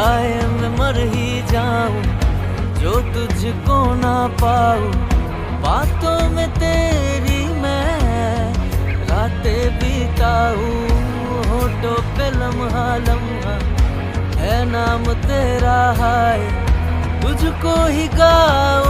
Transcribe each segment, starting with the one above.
हाय मैं मर ही जाऊँ, जो तुझको ना पाऊँ। बातों में तेरी मैं रातें बिताऊं। होठों पे लम्हा लम्हा है नाम तेरा हाय, तुझको ही गाऊं।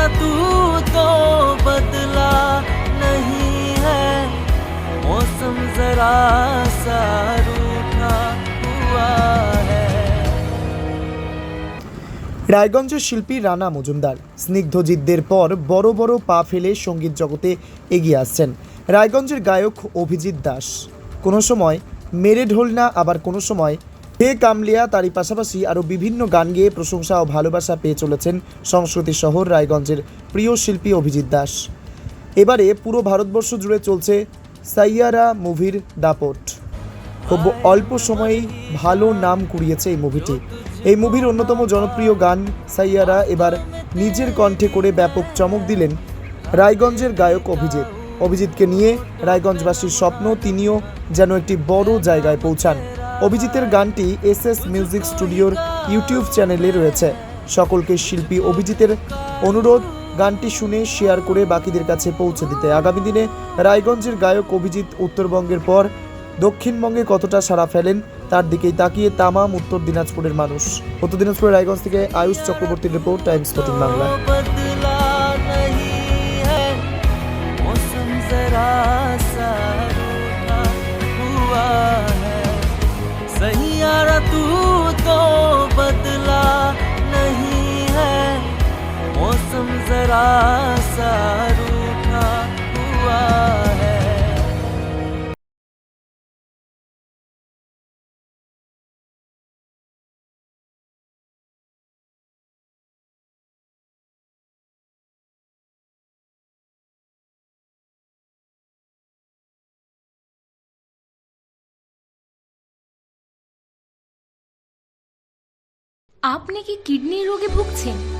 सैयारा तू तो बदला नहीं है मौसम जरा सा रूठा हुआ है রায়গঞ্জের শিল্পী রানা মজুমদার স্নিগ্ধজিৎদের পর বড় বড় পা ফেলে সঙ্গীত জগতে এগিয়ে আসছেন রায়গঞ্জের গায়ক অভিজিৎ দাস কোনো সময় মেরে ঢোলনা আবার কোনো সময় হে কামলিয়া, তারই পাশাপাশি আরও বিভিন্ন গান গেয়ে প্রশংসা ও ভালোবাসা পেয়ে চলেছেন সংস্কৃতি শহর রায়গঞ্জের প্রিয় শিল্পী অভিজিৎ দাস। এবারে পুরো ভারতবর্ষ জুড়ে চলছে সাইয়ারা মুভির দাপট। খুব অল্প সময়েই ভালো নাম কুড়িয়েছে এই মুভিটি। এই মুভির অন্যতম জনপ্রিয় গান সাইয়ারা এবার নিজের কণ্ঠে করে ব্যাপক চমক দিলেন রায়গঞ্জের গায়ক অভিজিৎ। অভিজিৎকে নিয়ে রায়গঞ্জবাসীর স্বপ্ন, তিনিও যেন একটি বড় জায়গায় পৌঁছান। অভিজিতের গানটি এস এস মিউজিক স্টুডিওর ইউটিউব চ্যানেলে রয়েছে। সকলকে শিল্পী অভিজিতের অনুরোধ, গানটি শুনে শেয়ার করে বাকিদের কাছে পৌঁছে দিতে। আগামী দিনে রায়গঞ্জের গায়ক অভিজিৎ উত্তরবঙ্গের পর দক্ষিণবঙ্গে কতটা সাড়া ফেলেন তার দিকেই তাকিয়ে তামাম উত্তর দিনাজপুরের মানুষ। উত্তর দিনাজপুরের রায়গঞ্জ থেকে আয়ুষ চক্রবর্তীর রিপোর্ট, টাইমস ফোর্টিন বাংলা। मौसम जरा सा रूठा हुआ है আপনি কি কিডনি রোগে ভুগছেন